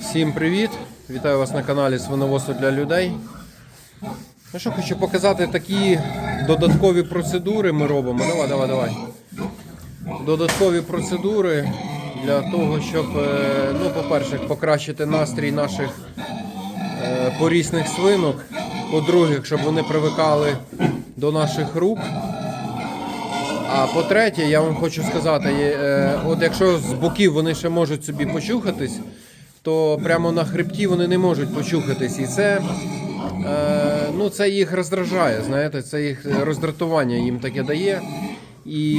Всім привіт! Вітаю вас на каналі Свиноводство для людей. Ну що, хочу показати такі додаткові процедури ми робимо. Давай, давай, давай. Додаткові процедури для того, щоб, е, ну, по-перше, покращити настрій наших е, порісних свинок. По-друге, щоб вони привикали до наших рук. А по-третє, я вам хочу сказати, е, от якщо з боків вони ще можуть собі почухатись, то прямо на хребті вони не можуть почухатись. І це, е, ну, це їх роздражає, знаєте, це їх роздратування їм таке дає. І,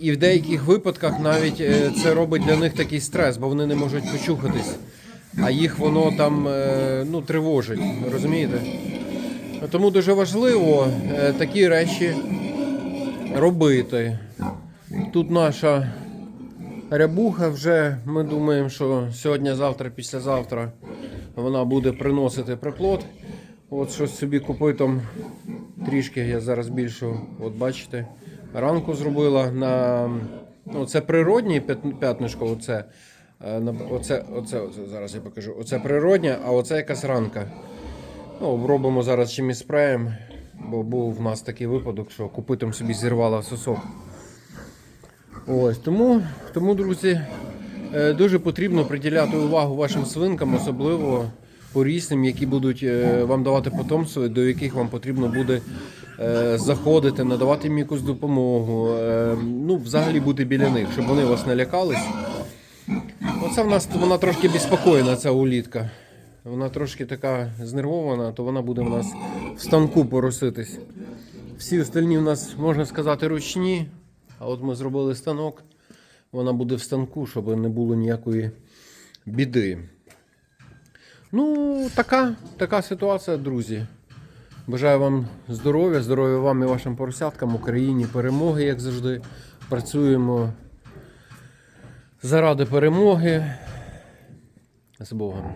і в деяких випадках навіть е, це робить для них такий стрес, бо вони не можуть почухатись. А їх воно там ну, тривожить, розумієте? Тому дуже важливо такі речі робити. Тут наша рябуха вже, ми думаємо, що сьогодні-завтра, післязавтра вона буде приносити приплод. От щось собі копитом трішки, я зараз більшу, от бачите, ранку зробила на. Це природнє п'ят- п'ятнишко, оце. Е, Оце, оце, оце, зараз я покажу. Оце природнє, а оце якась ранка. Ну, робимо зараз чимось спреєм, бо був в нас такий випадок, що купитом собі зірвала сосок. Ось, тому, тому, друзі, е, дуже потрібно приділяти увагу вашим свинкам, особливо порісним, які будуть е, вам давати потомство, до яких вам потрібно буде е, заходити, надавати їм якусь допомогу, ну, взагалі бути біля них, щоб вони вас не лякались. Оце в нас вона трошки безпокійна, ця улітка. Вона трошки така знервована, то вона буде в нас в станку пороситись. Всі остальні в нас, можна сказати, ручні. А от ми зробили станок. Вона буде в станку, щоб не було ніякої біди. Ну, така, така ситуація, друзі. Бажаю вам здоров'я, здоров'я вам і вашим поросяткам, Україні, перемоги, як завжди. Працюємо заради перемоги. З Богом.